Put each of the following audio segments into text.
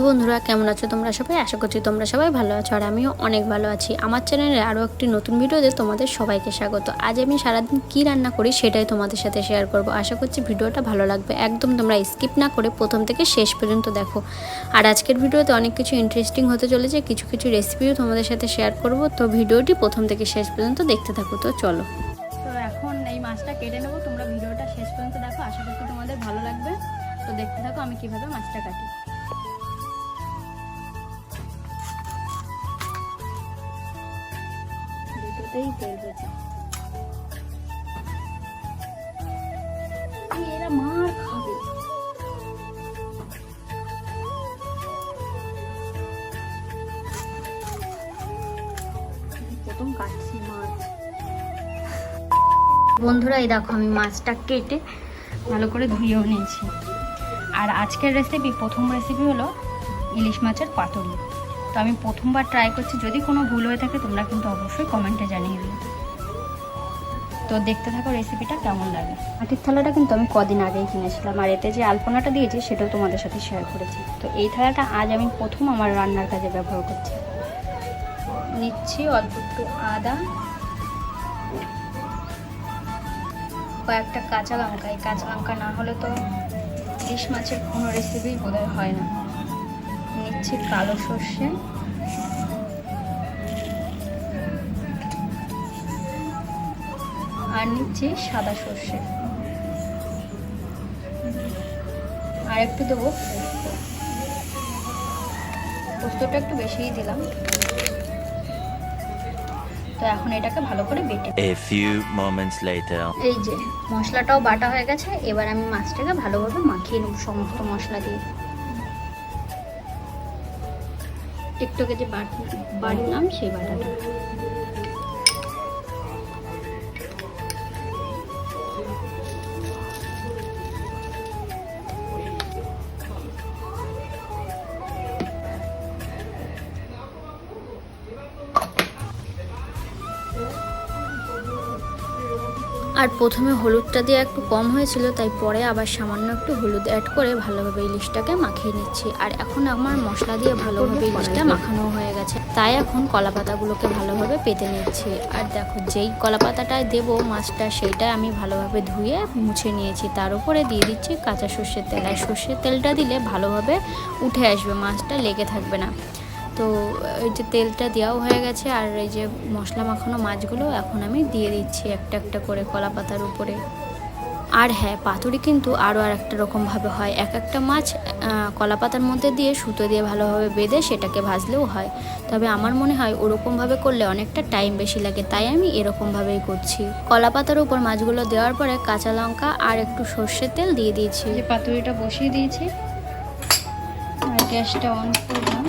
Hello বন্ধুরা, কেমন আছো তোমরা সবাই? আশা করছি তোমরা সবাই ভালো আছো আর আমিও অনেক ভালো আছি। আমার চ্যানেলে আরও একটি নতুন ভিডিওতে তোমাদের সবাইকে স্বাগত। আজ আমি সারাদিন কী রান্না করি সেটাই তোমাদের সাথে শেয়ার করব। আশা করছি ভিডিওটা ভালো লাগবে। একদম তোমরা স্কিপ না করে প্রথম থেকে শেষ পর্যন্ত দেখো। আর আজকের ভিডিওতে অনেক কিছু ইন্টারেস্টিং হতে চলেছে, কিছু কিছু রেসিপিও তোমাদের সাথে শেয়ার করব। তো ভিডিওটি প্রথম থেকে শেষ পর্যন্ত দেখতে থাকো, তো চলো। তো এখন এই মাছটা কেটে নেব। তোমরা ভিডিওটা শেষ পর্যন্ত দেখো। আশা করছি তোমাদের ভালো লাগবে। তো দেখতে থাকো আমি কীভাবে মাছটা কাটি। প্রথম কাটছি মাছ। বন্ধুরা, এই দেখো আমি মাছটা কেটে ভালো করে ধুয়েও নিয়েছি। আর আজকের রেসিপি প্রথম রেসিপি হলো ইলিশ মাছের পাতুরি। তো আমি প্রথমবার ট্রাই করছি। যদি কোনো ভুল হয়ে থাকে, তোমরা কিন্তু অবশ্যই কমেন্টে জানিয়ে দিও। তো দেখতে থাকো রেসিপিটা কেমন লাগে। মাটির থালাটা কিন্তু আমি কদিন আগেই কিনেছিলাম। আর এতে যে আলপনাটা দিয়েছি, সেটাও তোমাদের সাথে শেয়ার করেছি। তো এই থালাটা আজ আমি প্রথম আমার রান্নার কাজে ব্যবহার করছি। নিচ্ছি অল্প একটু আদা। কয়েকটা কাঁচা লঙ্কা। এই কাঁচা লঙ্কা না হলে তো ইলিশ মাছের কোনো রেসিপি বোধহয় হয় না। নিচ্ছি কালো সর্ষে। আর নিচ্ছি সাদা সর্ষে। আর একটু দেবো পোস্ত। পোস্তটা একটু বেশিই দিলাম। তো এখন এটাকে ভালো করে বেটে A few moments later. এই যে মশলাটাও বাটা হয়ে গেছে। এবার আমি মাছটাকে ভালোভাবে মাখিয়ে নেব সমস্ত মশলা দিয়ে। টিকটকে যে বাড়লাম সেই বাটাটা আর প্রথমে হলুদটা দিয়ে একটু কম হয়েছিল, তাই পরে আবার সামান্য একটু হলুদ অ্যাড করে ভালোভাবে ইলিশটাকে মাখিয়ে নিচ্ছি। আর এখন আমার মশলা দিয়ে ভালোভাবে ইলিশটা মাখানো হয়ে গেছে। তাই এখন কলা পাতাগুলোকে ভালোভাবে পেতে নিচ্ছি। আর দেখো, যেই কলা পাতাটায় দেবো মাছটা, সেইটাই আমি ভালোভাবে ধুয়ে মুছে নিয়েছি। তার উপরে দিয়ে দিচ্ছি কাঁচা সর্ষের তেল। আর সর্ষের তেলটা দিলে ভালোভাবে উঠে আসবে, মাছটা লেগে থাকবে না। তো, এই যে তেলটা দেওয়াও হয়ে গেছে আর এই যে মশলা মাখানো মাছগুলো এখন আমি দিয়ে দিচ্ছি একটা একটা করে কলা পাতার উপরে। আর হ্যাঁ পাতুরি কিন্তু আরও আর একটা রকমভাবে হয়। এক একটা মাছ কলা পাতার মধ্যে দিয়ে, সুতো দিয়ে ভালোভাবে বেঁধে সেটাকে ভাজলেও হয়। তবে আমার মনে হয় ওরকমভাবে করলে অনেকটা টাইম বেশি লাগে, তাই আমি এরকমভাবেই করছি। কলা পাতার উপর মাছগুলো দেওয়ার পরে কাঁচা লঙ্কা আর একটু সর্ষের তেল দিয়ে দিয়েছি। পাতুরিটা বসিয়ে দিয়েছি। আর গ্যাসটা অন করলাম।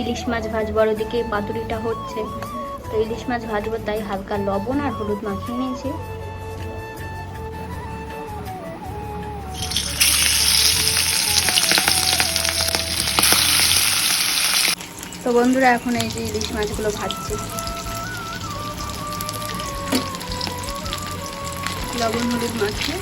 ইলিশ মাছ ভাজবার ওদিকে পাতুরিটা হচ্ছে। তো ইলিশ মাছ ভাজবো, তাই হালকা লবণ আর হলুদ মাখিয়ে নিয়েছি। তো বন্ধুরা, এখন এই যে ইলিশ মাছগুলো ভাজছি। লবণ, হলুদ মাখিয়ে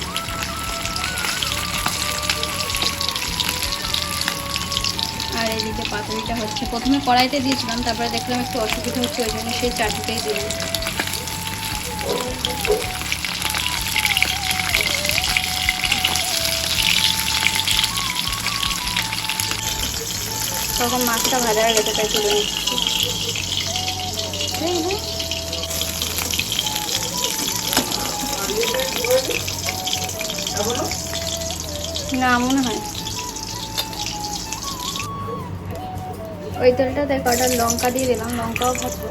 আর এদিকে পাতুরিটা হচ্ছে। প্রথমে কড়াইতে দিয়েছিলাম, তারপরে দেখলাম একটু অসুবিধা হচ্ছে, ওই জন্য সেই চাটুতেই দিলাম। তখন মাছটা ভাজা হয়ে গেছে, তাই তুলে না, মনে হয় ওই তেলটাতে কটা লঙ্কা দিয়ে দিলাম, লঙ্কাও ভাজবো।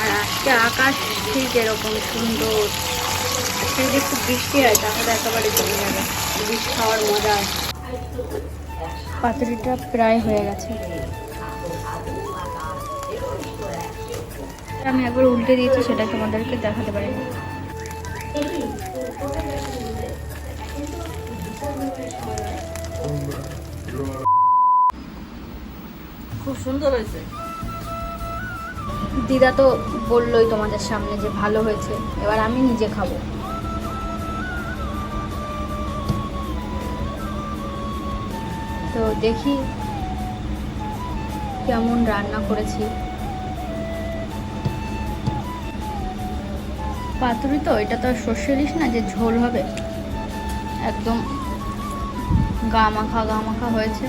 আর আকাশ ঠিক এরকম সুন্দর। যদি একটু বৃষ্টি হয়, তাহলে একেবারে চলে যাবে। বৃষ্টি খাওয়ার মজা পাতুরিটা প্রায় হয়ে গেছে। আমি একবার উল্টে দিয়েছি সেটা তোমাদেরকে দেখাতে পারি খুব সুন্দর হয়েছে। দিদা তো বললোই তোমাদের সামনে যে ভালো হয়েছে এবার আমি নিজে খাব। তো দেখি কেমন রান্না করেছি। পাতুরি তো, এটা তো আর সর্ষে ইলিশ না, যে ঝোল হবে। একদম গা মাখা গা মাখা হয়েছে।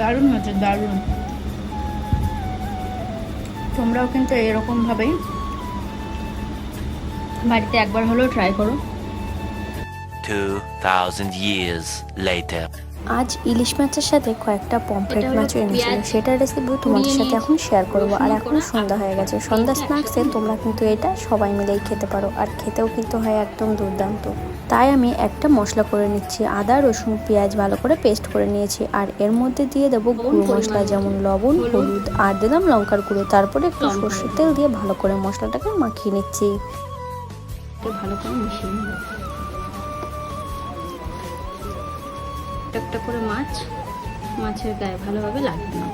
দারুণ হচ্ছে দারুণ তোমরাও কিন্তু এরকমভাবেই বাড়িতে একবার হলেও ট্রাই করো 2,000 years later. আজ ইলিশ মাছের সাথে কয়েকটা পমফ্রেট মাছও এনেছিল পেঁয়াজ সেটার রেসিপি তোমাদের সাথে এখন শেয়ার করব। আর এখন সন্ধ্যা হয়ে গেছে। সন্ধ্যা স্ন্যাক্সে তোমরা কিন্তু এটা সবাই মিলেই খেতে পারো। আর খেতেও কিন্তু হয় একদম দুর্দান্ত। তাই আমি একটা মশলা করে নিচ্ছি। আদা রসুন পেঁয়াজ ভালো করে পেস্ট করে নিয়েছি। আর এর মধ্যে দিয়ে দেবো গুঁড়ো মশলা যেমন লবণ হলুদ। আর দিলাম লঙ্কার গুঁড়ো। তারপরে একটু সর্ষের তেল দিয়ে ভালো করে মশলাটাকে মাখিয়ে নিচ্ছি। ভালো করে মিশিয়ে নেব একটা একটা করে মাছ, মাছের গায়ে ভালোভাবে লাগবে না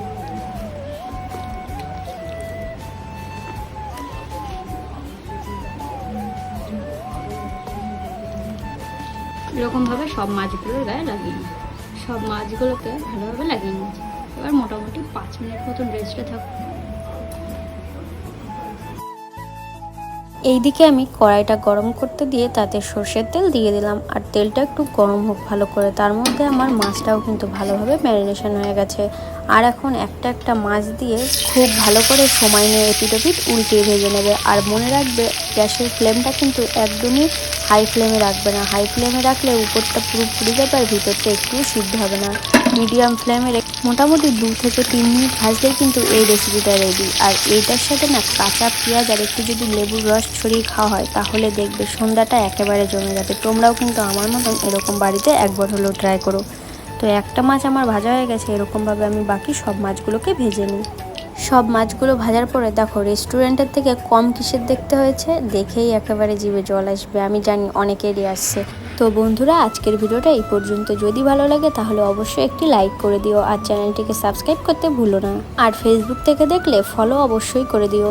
এরকমভাবে সব মাছগুলোর গায়ে লাগিয়ে নিই। সব মাছগুলোকে ভালোভাবে লাগিয়ে নিয়েছি এবার মোটামুটি পাঁচ মিনিট মতন রেস্টে থাকব এইদিকে আমি কড়াইটা গরম করতে দিয়ে তাতে সর্ষের তেল দিয়ে দিলাম। আর তেলটা একটু গরম হোক ভালো করে। তার মধ্যে আমার মাছটাও কিন্তু ভালোভাবে ম্যারিনেশন হয়ে গেছে। আর এখন একটা একটা মাছ দিয়ে খুব ভালো করে সময় নিয়ে এপিটোপিট উল্টিয়ে ভেজে নেবে। আর মনে রাখবে, গ্যাসের ফ্লেমটা কিন্তু একদমই হাই ফ্লেমে রাখবে না। হাই ফ্লেমে রাখলে উপরটা পুরো পুড়ে যাবে আর ভিতরটা একটু সিদ্ধ হবে না। মিডিয়াম ফ্লেমে মোটামুটি দু থেকে তিন মিনিট ভাজলেই কিন্তু এই রেসিপিটা রেডি আর এইটার সাথে না কাঁচা পেঁয়াজ আর একটু যদি লেবুর রস ছড়িয়ে খাওয়া হয়, তাহলে দেখবে সন্ধ্যাটা একেবারে জমে যাবে। তোমরাও কিন্তু আমার মতন এরকম বাড়িতে একবার হলেও ট্রাই করো। তো একটা মাছ আমার ভাজা হয়ে গেছে, এরকমভাবে আমি বাকি সব মাছগুলোকে ভেজে নিই। সব মাছগুলো ভাজার পরে দেখো রেস্টুরেন্টের থেকে কম কিসের দেখতে হয়েছে? দেখেই একেবারে জিভে জল আসবে। আমি জানি অনেকেরই আসছে। তো বন্ধুরা, আজকের ভিডিওটা এই পর্যন্ত। যদি ভালো লাগে, তাহলে অবশ্যই একটি লাইক করে দিও আর চ্যানেলটিকে সাবস্ক্রাইব করতে ভুলো না। আর ফেসবুক থেকে দেখলে ফলো অবশ্যই করে দিও।